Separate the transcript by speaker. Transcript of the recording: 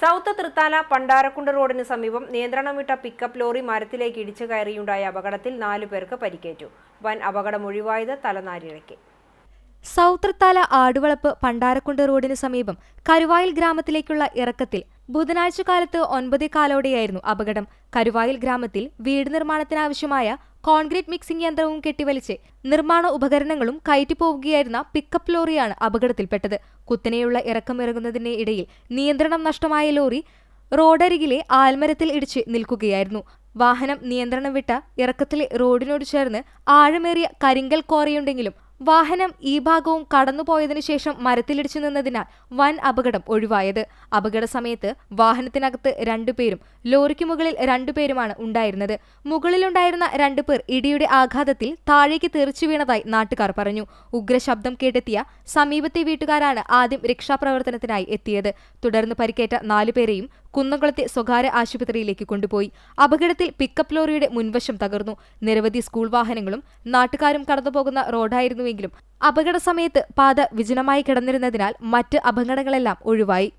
Speaker 1: South Thrithala പണ്ടാരക്കുണ്ട് റോഡിന് സമീപം നിയന്ത്രണം വിട്ട പിക്കപ്പ് ലോറി മരത്തിലേക്ക് ഇടിച്ചു കയറിയുണ്ടായ അപകടത്തിൽ നാലു പേർക്ക് പരിക്കേറ്റു. വൻ അപകടം ഒഴിവായത് തലനാരിഴയ്ക്ക്.
Speaker 2: സൗത്രത്താല ആടുവളപ്പ് പണ്ടാരക്കുണ്ട് റോഡിന് സമീപം കരുവായിൽ ഗ്രാമത്തിലേക്കുള്ള ഇറക്കത്തിൽ ബുധനാഴ്ച കാലത്ത് ഒൻപതേ കാലോടെയായിരുന്നു അപകടം. കരുവായിൽ ഗ്രാമത്തിൽ വീട് നിർമ്മാണത്തിനാവശ്യമായ കോൺക്രീറ്റ് മിക്സിംഗ് യന്ത്രവും കെട്ടിവലിച്ച് നിർമ്മാണ ഉപകരണങ്ങളും കയറ്റിപ്പോവുകയായിരുന്ന പിക്കപ്പ് ലോറിയാണ് അപകടത്തിൽപ്പെട്ടത്. കുത്തനെയുള്ള ഇറക്കമിറങ്ങുന്നതിന് ഇടയിൽ നിയന്ത്രണം നഷ്ടമായ ലോറി റോഡരികിലെ ആൽമരത്തിൽ ഇടിച്ച് നിൽക്കുകയായിരുന്നു. വാഹനം നിയന്ത്രണം വിട്ട ഇറക്കത്തിലെ റോഡിനോട് ചേർന്ന് ആഴമേറിയ കരിങ്കൽ കോറയുണ്ടെങ്കിലും വാഹനം ഈ ഭാഗവും കടന്നുപോയതിനു ശേഷം മരത്തിലിടിച്ചു നിന്നതിനാൽ വൻ അപകടം ഒഴിവായത്. അപകട സമയത്ത് വാഹനത്തിനകത്ത് രണ്ടുപേരും ലോറിക്ക് മുകളിൽ രണ്ടുപേരുമാണ് ഉണ്ടായിരുന്നത്. മുകളിലുണ്ടായിരുന്ന രണ്ടുപേർ ഇടിയുടെ ആഘാതത്തിൽ താഴേക്ക് തെറിച്ചു വീണതായി നാട്ടുകാർ പറഞ്ഞു. ഉഗ്രശബ്ദം കേട്ടെത്തിയ സമീപത്തെ വീട്ടുകാരാണ് ആദ്യം രക്ഷാപ്രവർത്തനത്തിനായി എത്തിയത്. തുടർന്ന് പരിക്കേറ്റ നാലുപേരെയും കുന്നംകുളത്തെ സ്വകാര്യ ആശുപത്രിയിലേക്ക് കൊണ്ടുപോയി. അപകടത്തിൽ പിക്കപ്പ് ലോറിയുടെ മുൻവശം തകർന്നു. നിരവധി സ്കൂൾ വാഹനങ്ങളും നാട്ടുകാരും കടന്നുപോകുന്ന റോഡായിരുന്നുവെങ്കിലും അപകട സമയത്ത് പാത വിജനമായി കിടന്നിരുന്നതിനാൽ മറ്റ് അപകടങ്ങളെല്ലാം ഒഴിവായി.